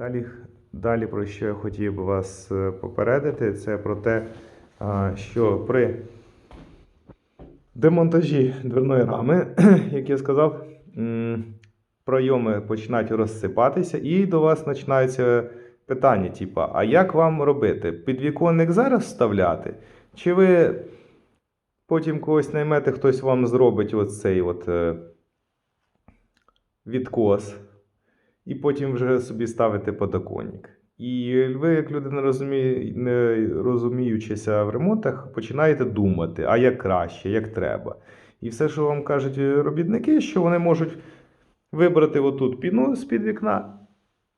Далі, далі про що я хотів би вас е, попередити, це про те, що при демонтажі дверної рами, як я сказав, пройоми починають розсипатися, і до вас починаються питання, типу, а як вам робити? Підвіконник зараз вставляти? Чи ви потім когось наймете, хтось вам зробить оцей от е, відкос, і потім вже собі ставите подоконник. І ви, як людина розуміє, не розуміючися в ремонтах, починаєте думати, а як краще, як треба. І все, що вам кажуть робітники, що вони можуть вибрати отут піну з-під вікна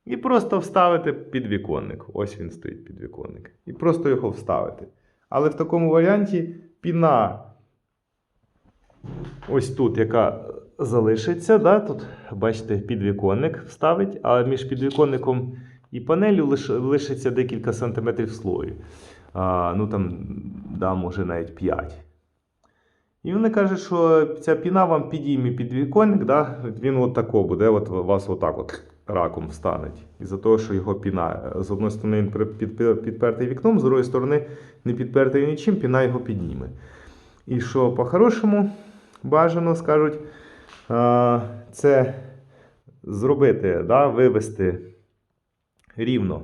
і просто вставити підвіконник. Ось він стоїть підвіконник. І просто його вставити. Але в такому варіанті піна ось тут, яка залишиться, да, тут, бачите, підвіконник вставить, а між підвіконником і панелью лиш, лишиться декілька сантиметрів слою. А, ну там, да, може навіть 5. І вони кажуть, що ця піна вам підійме підвіконник, да, він от тако буде, от вас отак от раком встанеть. Із-за того, що його піна. З одної сторони він підпертий вікном, з другої сторони не підпертий нічим, піна його підніме. І що по-хорошому бажано скажуть, це зробити, да, вивести рівно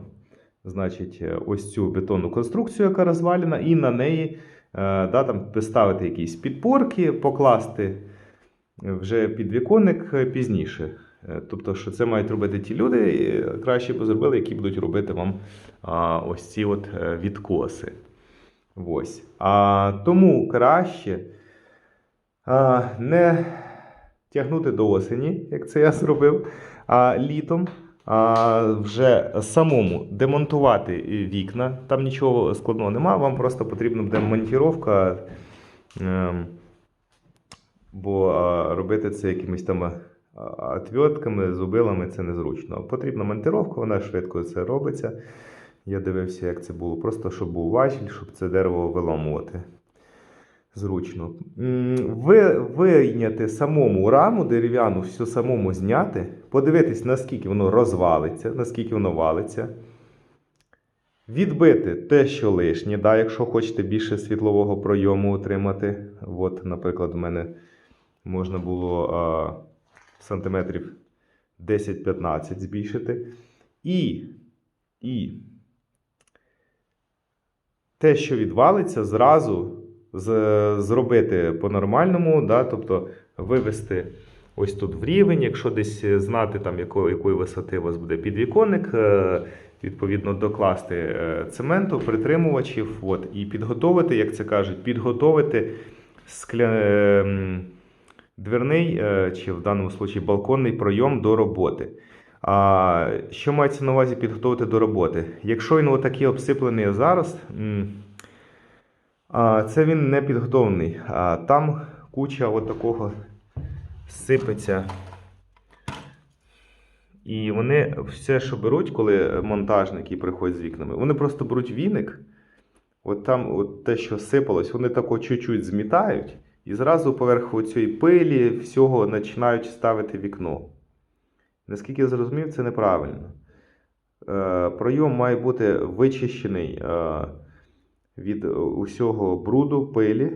значить, ось цю бетонну конструкцію, яка розвалена, і на неї е, да, там, поставити якісь підпорки, покласти вже підвіконник е, пізніше. Е, Тобто, що це мають робити ті люди, краще б зробили, які будуть робити вам ось ці от відкоси. Ось. А, тому краще а, не тягнути до осені, як це я зробив, а літом а, вже самому демонтувати вікна. Там нічого складного немає, вам просто потрібна буде монтіровка. Ем, бо робити це якимись там а, отвітками, зубилами це незручно. Потрібна монтировка, вона швидко це робиться. Я дивився, як це було. Просто щоб був важіль, щоб це дерево виламувати. Зручно. Ви, вийняти самому раму дерев'яну, все самому зняти, подивитись, наскільки воно розвалиться, наскільки воно валиться. Відбити те, що лишнє, да, якщо хочете більше світлового пройому отримати. От, наприклад, в мене можна було а, сантиметрів 10-15 збільшити. І, і те, що відвалиться, зразу зробити по-нормальному, да, тобто вивести ось тут в рівень, якщо десь знати, там, якої, якої висоти у вас буде підвіконник, е, відповідно докласти е, цементу, притримувачів, от, і підготовити, як це кажуть, підготовити скля... е, дверний чи в даному случаї балконний пройом до роботи. А що мається на увазі підготувати до роботи? Якщо він отакий обсиплений зараз, це він не підготовлений. Там куча от такого сипеться. І вони все, що беруть, коли монтажники приходять з вікнами, вони просто беруть віник, от там от те, що сипалось, вони тако чуть-чуть змітають, і зразу поверх цієї пилі всього починають ставити вікно. Наскільки я зрозумів, це неправильно. Е, пройом має бути вичищений е, від усього бруду, пилі.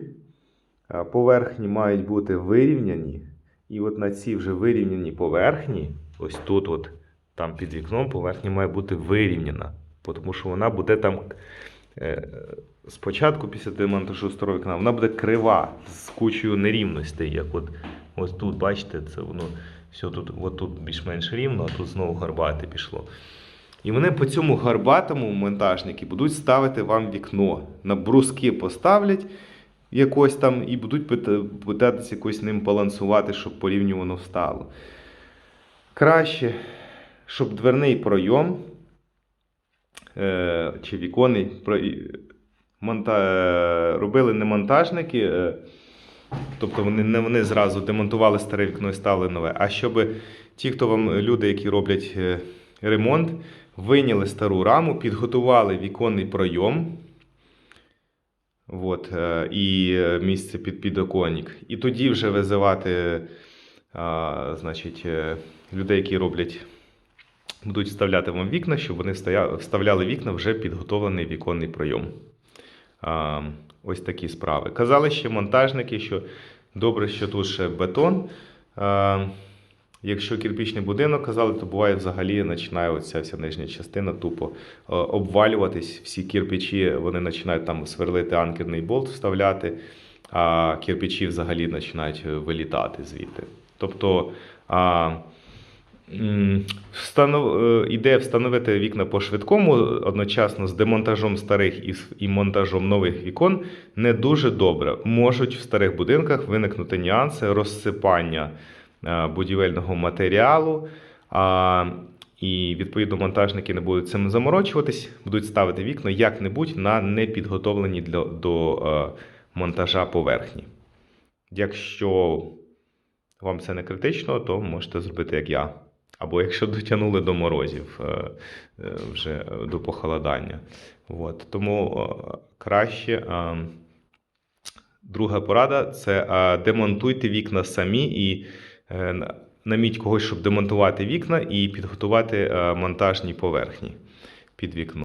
Е, Поверхні мають бути вирівняні. І от на цій вже вирівняні поверхні, ось тут, от, там під вікном, поверхня має бути вирівняна. Тому що вона буде там е, спочатку, після демонтажу старого вікна, вона буде крива з кучою нерівностей. Як от, ось тут, бачите, це воно все тут, от тут більш-менш рівно, а тут знову гарбате пішло. І вони по цьому гарбатому монтажники будуть ставити вам вікно. На бруски поставлять якось там і будуть питатися якось ним балансувати, щоб по рівню встало. Краще, щоб дверний пройом е, чи віконний монта... е, робили не монтажники. Е, Тобто вони не вони зразу демонтували старе вікно і ставили нове. А щоб ті, хто вам, люди, які роблять ремонт, вийняли стару раму, підготували віконний пройом. От, е, і е, місце під підоконник. І тоді вже визивати а, значить, е, людей, які роблять будуть вставляти вам вікна, щоб вони вставляли вікна вже підготовлений віконний пройом. А, ось такі справи. Казали ще монтажники, що добре, що тут ще бетон. А, якщо кирпічний будинок казали, то буває взагалі починає оця вся нижня частина тупо е, обвалюватись. Всі кирпичі вони починають там сверлити анкерний болт, вставляти, а кирпичі взагалі починають е, вилітати звідти. Тобто. Е, Ідея встановити вікна по швидкому одночасно з демонтажом старих і, монтажом нових вікон не дуже добре. Можуть в старих будинках виникнути нюанси розсипання будівельного матеріалу. І відповідно монтажники не будуть цим заморочуватись, будуть ставити вікна як-небудь на непідготовлені для, до е, монтажа поверхні. Якщо вам це не критично, то можете зробити як я. Або якщо дотягнули до морозів е, е, вже е, до похолодання. От. Тому е, краще. е, Друга порада це е, демонтуйте вікна самі і е, наміть когось, щоб демонтувати вікна і підготувати е, монтажні поверхні під вікно.